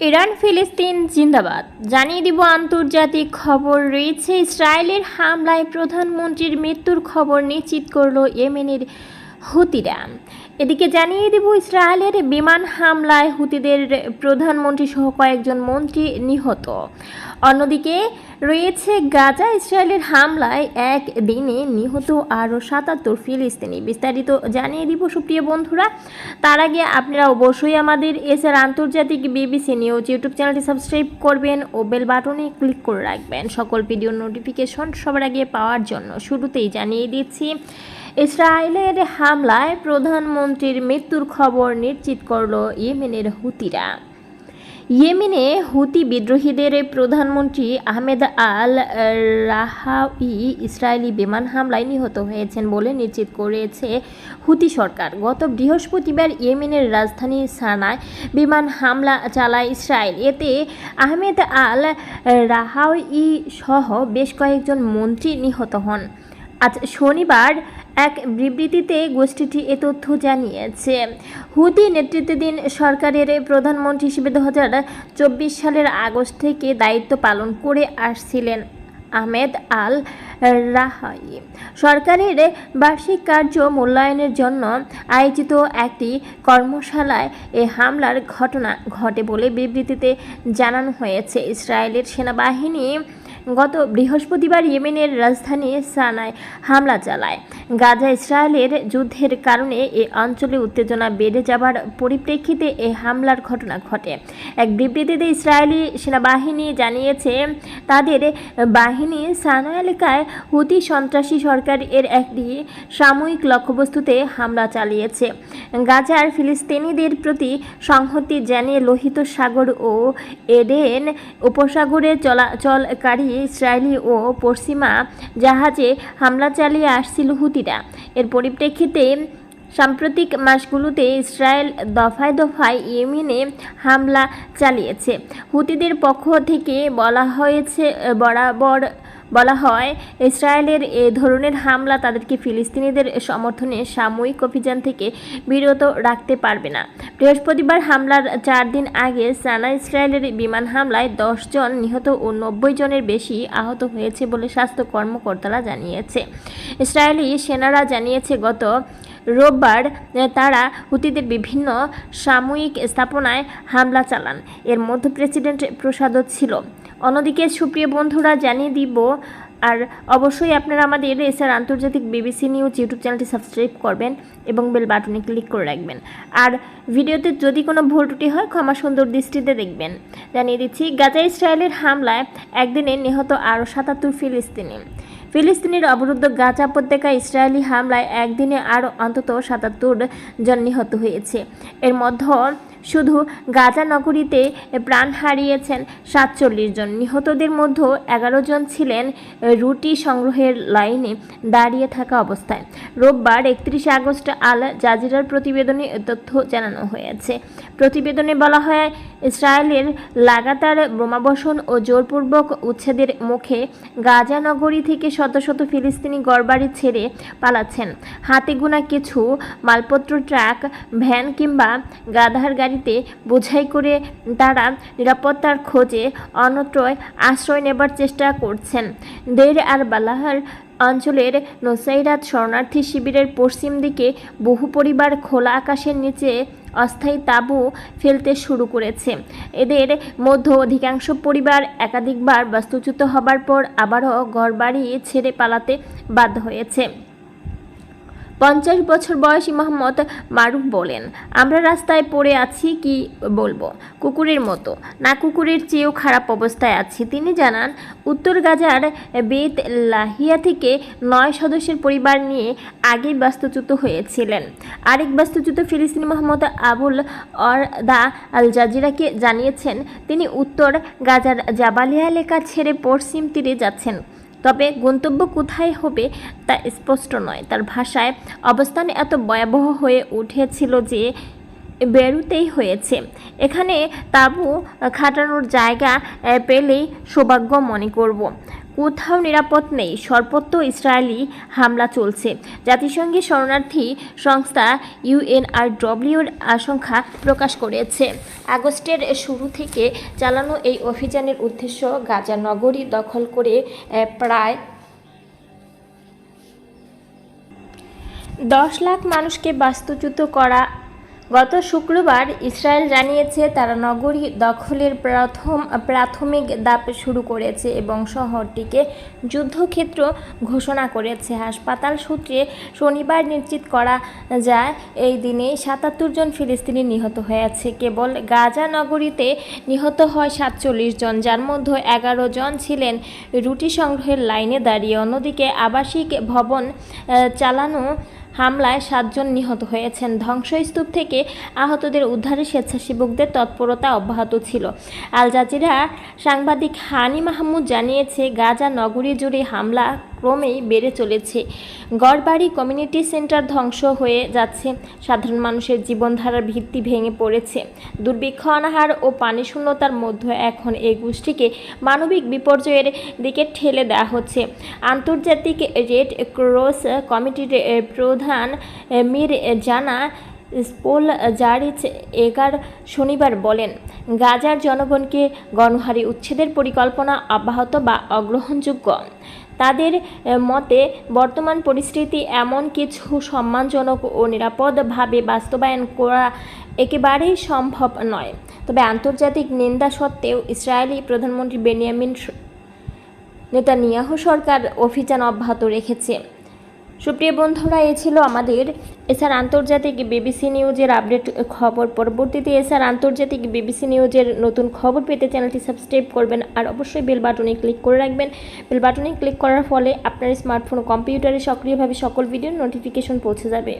Iran, ফিলিস্তিন, জিন্দাবাদ। জানিয়ে দিব আন্তর্জাতিক খবর রয়েছে, ইসরায়েলের হামলায় প্রধানমন্ত্রীর মৃত্যুর খবর নিশ্চিত করল ইয়েমেনের হুতিরা। এদিকে জানিয়ে দেব, ইসরায়েলের বিমান হামলায় হুতিদের প্রধানমন্ত্রী সহ কয়েকজন মন্ত্রী নিহত। অন্যদিকে রয়েছে গাজা, ইসরায়েলের হামলায় এক দিনে নিহত আরও সাতাত্তর ফিলিস্তিনি। বিস্তারিত জানিয়ে দিব, সুপ্রিয় বন্ধুরা। তার আগে আপনারা অবশ্যই আমাদের এসআর আন্তর্জাতিক বিবিসি নিউজ ইউটিউব চ্যানেলটি সাবস্ক্রাইব করবেন ও বেল বাটনে ক্লিক করে রাখবেন। সকল ভিডিও নোটিফিকেশন সবার আগে পাওয়ার জন্য। শুরুতেই জানিয়ে দিচ্ছি ইসরায়েলের হামলায় প্রধানমন্ত্রীর মৃত্যুর খবর নিশ্চিত করল ইয়েমেনের হুতিরা। ইয়েমেনে হুতি বিদ্রোহীদের প্রধানমন্ত্রী আহমেদ আল রাহাউই ইসরায়েলি বিমান হামলায় নিহত হয়েছেন বলে নিশ্চিত করেছে হুতি সরকার। গত বৃহস্পতিবার ইয়েমেনের রাজধানী সানায় বিমান হামলা চালায় ইসরায়েল। এতে আহমেদ আল রাহাউই সহ বেশ কয়েকজন মন্ত্রী নিহত হন। আজ শনিবার এক বিবৃতিতে গোষ্ঠীটি এ তথ্য জানিয়েছে। হুদি নেতৃত্বাধীন সরকারের প্রধানমন্ত্রী হিসেবে দু হাজার চব্বিশ সালের আগস্ট থেকে দায়িত্ব পালন করে আসছিলেন আহমেদ আল রাহাই। সরকারের বার্ষিক কার্য মূল্যায়নের জন্য আয়োজিত একটি কর্মশালায় এ হামলার ঘটনা ঘটে বলে বিবৃতিতে জানানো হয়েছে। ইসরায়েলের সেনাবাহিনী গত বৃহস্পতিবার ইয়েমেনের রাজধানী সানায় হামলা চালায়। গাজা ইসরায়েলের যুদ্ধের কারণে এ অঞ্চলে উত্তেজনা বেড়ে যাবার পরিপ্রেক্ষিতে এ হামলার ঘটনা ঘটে। এক বিবৃতিতে ইসরায়েলি সেনাবাহিনী জানিয়েছে, তাদের বাহিনী সানা এলাকায় হুতি সন্ত্রাসী সরকার এর একটি সাময়িক লক্ষ্যবস্তুতে হামলা চালিয়েছে। গাজার ফিলিস্তিনিদের প্রতি সংহতি জানিয়ে লোহিত সাগর ও এডেন উপসাগরে চলাচলকারী ইসরায়েলি ও পশ্চিমা জাহাজে হামলা চালিয়ে আসছিল হুতিরা। এর পরিপ্রেক্ষিতে সাম্প্রতিক মাসগুলোতে ইসরায়েল দফায় দফায় ইয়েমেনে হামলা চালিয়েছে। হুতিদের পক্ষ থেকে বলা হয়েছে, বরাবর বলা হয়, ইসরায়েলের এ ধরনের হামলা তাদেরকে ফিলিস্তিনিদের সমর্থনে সাময়িক অভিযান থেকে বিরত রাখতে পারবে না। বৃহস্পতিবার হামলার চার দিন আগে সানা ইসরায়েলের বিমান হামলায় দশ জন নিহত ও নব্বই জনের বেশি আহত হয়েছে বলে স্বাস্থ্য কর্মকর্তারা জানিয়েছে। ইসরায়েলি সেনারা জানিয়েছে, গত রোববার তারা হুতিদের বিভিন্ন সাময়িক স্থাপনায় হামলা চালান। এর মধ্যে প্রেসিডেন্ট প্রসাদও ছিল। অন্যদিকে সুপ্রিয় বন্ধুরা জানিয়ে দিব, আর অবশ্যই আপনারা আমাদের এসআর আন্তর্জাতিক বিবিসি নিউজ ইউটিউব চ্যানেলটি সাবস্ক্রাইব করবেন এবং বেল বাটনে ক্লিক করে রাখবেন। আর ভিডিওতে যদি কোনো ভুল ত্রুটি হয়, ক্ষমা সুন্দর দৃষ্টিতে দেখবেন। জানিয়ে দিচ্ছি, গাজা ইসরায়েলের হামলায় একদিনে নিহত আরও সাতাত্তর ফিলিস্তিনি। ফিলিস্তিনের অবরুদ্ধ গাজা উপত্যকা ইসরায়েলি হামলায় একদিনে আরও অন্তত সাতাত্তর জন নিহত হয়েছে। এর মধ্যে শুধু গাজা নগরীতে প্রাণ হারিয়েছেন সাতচল্লিশ জন। নিহতদের মধ্যে এগারো জন ছিলেন রুটি সংগ্রহের লাইনে দাঁড়িয়ে থাকা অবস্থায়। রোববার একত্রিশে আগস্ট আল জাজিরার প্রতিবেদনে তথ্য জানানো হয়েছে। প্রতিবেদনে বলা হয়, ইসরায়েলের লাগাতার বোমাবর্ষণ ও জোরপূর্বক উচ্ছেদের মুখে গাজা নগরী থেকে শত শত ফিলিস্তিনি গড়বাড়ি ছেড়ে পালাচ্ছেন। হাতে গোনা কিছু মালপত্র, ট্রাক, ভ্যান কিংবা গাধার গাড়িতে বোঝাই করে তারা নিরাপত্তার খোঁজে অন্যত্রয় আশ্রয় নেবার চেষ্টা করছেন। দের আর বালাহার অঞ্চলের নোসাইরাত শরণার্থী শিবিরের পশ্চিম দিকে বহু পরিবার খোলা আকাশের নিচে অস্থায়ী তাঁবু ফেলতে শুরু করেছে। এদের মধ্যে অধিকাংশ পরিবার একাধিকবার বাস্তুচ্যুত হবার পর আবারও ঘরবাড়ি ছেড়ে পালাতে বাধ্য হয়েছে। পঞ্চাশ বছর বয়সী মোহাম্মদ মারুফ বলেন, আমরা রাস্তায় পড়ে আছি, কি বলব? কুকুরের মতো। না কুকুরের চেয়েও খারাপ অবস্থায় আছি। তিনি জানান, উত্তর গাজার বেত লাহিয়া থেকে নয় সদস্যের পরিবার নিয়ে আগেই বাস্তুচ্যুত হয়েছিলেন। আরেক বাস্তুচ্যুত ফিলিস্তিনি মোহাম্মদ আবুল অর দা আল জাজিরাকে জানিয়েছেন, তিনি উত্তর গাজার জাবালিয়া এলাকা ছেড়ে পশ্চিম তীরে যাচ্ছেন। তবে গন্তব্য কোথায় হবে তা স্পষ্ট নয়। তার ভাষায় অবস্থান এত ভয়াবহ হয়ে উঠেছিল যে বেরুতেই হয়েছে। এখানে তাবু খাটানোর জায়গা পেলেই সৌভাগ্য মনে করব। কোথাও নিরাপদ নেই, সর্বত্র ইসরায়েলি হামলা চলছে। জাতিসংঘের শরণার্থী সংস্থা ইউএনআরডব্লিউর আশঙ্কা প্রকাশ করেছে। আগস্টের শুরু থেকে চালানো এই অভিযানের উদ্দেশ্য গাজা নগরী দখল করে প্রায় দশ লাখ মানুষকে বাস্তুচ্যুত করা গত শুক্রবার ইসরায়েল জানিয়েছে তারা নগরী দখলের প্রথম, প্রাথমিক দাপ শুরু করেছে এবং শহরটিকে যুদ্ধক্ষেত্র ঘোষণা করেছে। হাসপাতাল সূত্রে শনিবার নিশ্চিত করা যায়, এই দিনে সাতাত্তর জন ফিলিস্তিনি নিহত হয়েছে। কেবল গাজা নগরীতে নিহত হয় সাতচল্লিশ জন, যার মধ্যে এগারো জন ছিলেন রুটি সংগ্রহের লাইনে দাঁড়িয়ে। অন্যদিকে আবাসিক ভবন চালানো হামলায় সাতজন নিহত হয়েছেন। ধ্বংসস্তূপ থেকে আহতদের উদ্ধারে স্বেচ্ছাসেবকদের তৎপরতা অব্যাহত ছিল। আল জাজিরা সাংবাদিক হানি মাহমুদ জানিয়েছে, গাজা নগরী জুড়ে হামলা ক্রমেই বেড়ে চলেছে। গড়বাড়ি কমিউনিটি সেন্টার ধ্বংস হয়ে যাচ্ছে। সাধারণ মানুষের জীবনধারার ভিত্তি ভেঙে পড়েছে। দুর্ভিক্ষ, অনাহার ও পানি শূন্যতার মধ্যে এখন এই গোষ্ঠীকে মানবিক বিপর্যয়ের দিকে ঠেলে দেওয়া হচ্ছে। আন্তর্জাতিক রেড ক্রস কমিটির প্রধান মির জানা স্পোল জারিচ এগার শনিবার বলেন, গাজার জনগণকে গণহারে উচ্ছেদের পরিকল্পনা অব্যাহত বা অগ্রহণযোগ্য। তাদের মতে বর্তমান পরিস্থিতি এমন কিছু সম্মানজনক ও নিরাপদভাবে বাস্তবায়ন করা একেবারেই সম্ভব নয়। তবে আন্তর্জাতিক নিন্দা সত্ত্বেও ইসরায়েলি প্রধানমন্ত্রী বেনিয়ামিন নেতা নেতানিয়াহু সরকার অভিযান অব্যাহত রেখেছে। সুপ্রিয় বন্ধুরা, এ ছিল আমাদের এসআর আন্তর্জাতিক বিবিসি নিউজের আপডেট খবর। পরবর্তীতে এসআর আন্তর্জাতিক বিবিসি নিউজের নতুন খবর পেতে চ্যানেলটি সাবস্ক্রাইব করবেন আর অবশ্যই বেল বাটনে ক্লিক করে রাখবেন। বেল বাটনে ক্লিক করার ফলে আপনার স্মার্টফোন কম্পিউটারে সক্রিয়ভাবে সকল ভিডিওর নোটিফিকেশন পৌঁছে যাবে।